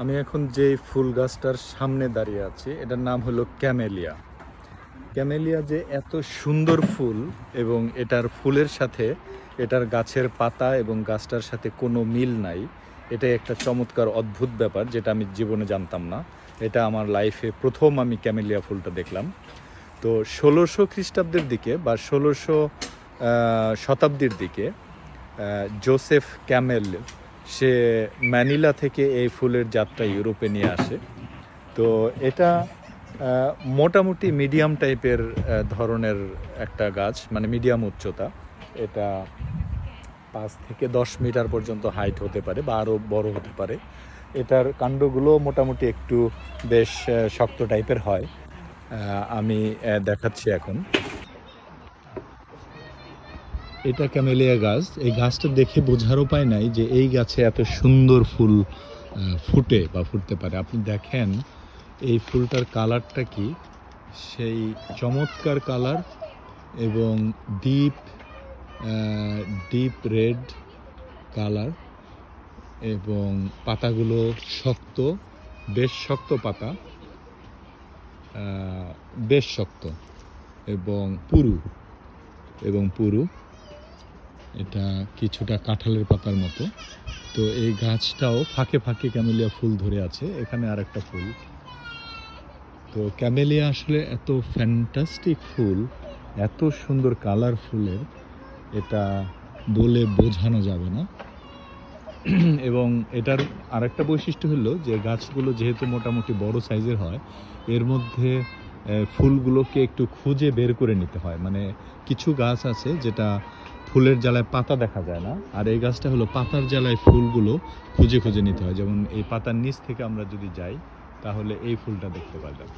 আমি এখন যে ফুল গাছটার সামনে দাঁড়িয়ে আছি, এটার নাম হলো ক্যামেলিয়া। ক্যামেলিয়া যে এত সুন্দর ফুল এবং এটার ফুলের সাথে এটার গাছের পাতা এবং গাছটার সাথে কোনো মিল নাই, এটাই একটা চমৎকার অদ্ভুত ব্যাপার যেটা আমি জীবনে জানতাম না। এটা আমার লাইফে প্রথম আমি ক্যামেলিয়া ফুলটা দেখলাম। তো ষোলোশো খ্রিস্টাব্দের দিকে বা ষোলোশো শতাব্দীর দিকে জোসেফ ক্যামেল সে ম্যানিলা থেকে এই ফুলের জাতটা ইউরোপে নিয়ে আসে। তো এটা মোটামুটি মিডিয়াম টাইপের ধরনের একটা গাছ মানে মিডিয়াম উচ্চতা। এটা পাঁচ থেকে দশ মিটার পর্যন্ত হাইট হতে পারে বা আরও বড় হতে পারে। এটার কাণ্ডগুলো মোটামুটি একটু বেশ শক্ত টাইপের হয়। আমি দেখাচ্ছি এখন। এটা ক্যামেলিয়া গাছ। এই গাছটা দেখে বোঝার উপায় নাই যে এই গাছে এত সুন্দর ফুল ফুটে বা ফুটতে পারে। আপনি দেখেন, এই ফুলটার কালারটা কি? সেই চমৎকার কালার এবং ডিপ ডিপ রেড কালার এবং পাতাগুলো শক্ত, বেশ শক্ত পাতা বেশ শক্ত এবং পুরু এবং পুরু। এটা কিছুটা কাঁঠালের পাতার মতো। তো এই গাছটাও ফাঁকে ফাঁকে ক্যামেলিয়া ফুল ধরে আছে। এখানে আরেকটা ফুল। তো ক্যামেলিয়া আসলে এত ফ্যান্টাস্টিক ফুল, এত সুন্দর কালার ফুলের, এটা বলে বোঝানো যাবে না। এবং এটার আরেকটা বৈশিষ্ট্য হলো যে গাছগুলো যেহেতু মোটামুটি বড় সাইজের হয়, এর মধ্যে ফুলগুলোকে একটু খুঁজে বের করে নিতে হয়। মানে কিছু গাছ আছে যেটা ফুলের জ্বালায় পাতা দেখা যায় না। আর এই গাছটা হলো পাতার জ্বালায় ফুলগুলো খুঁজে খুঁজে নিতে হয়। যেমন এই পাতার নিচ থেকে আমরা যদি যাই, তাহলে এই ফুলটা দেখতে পারলাম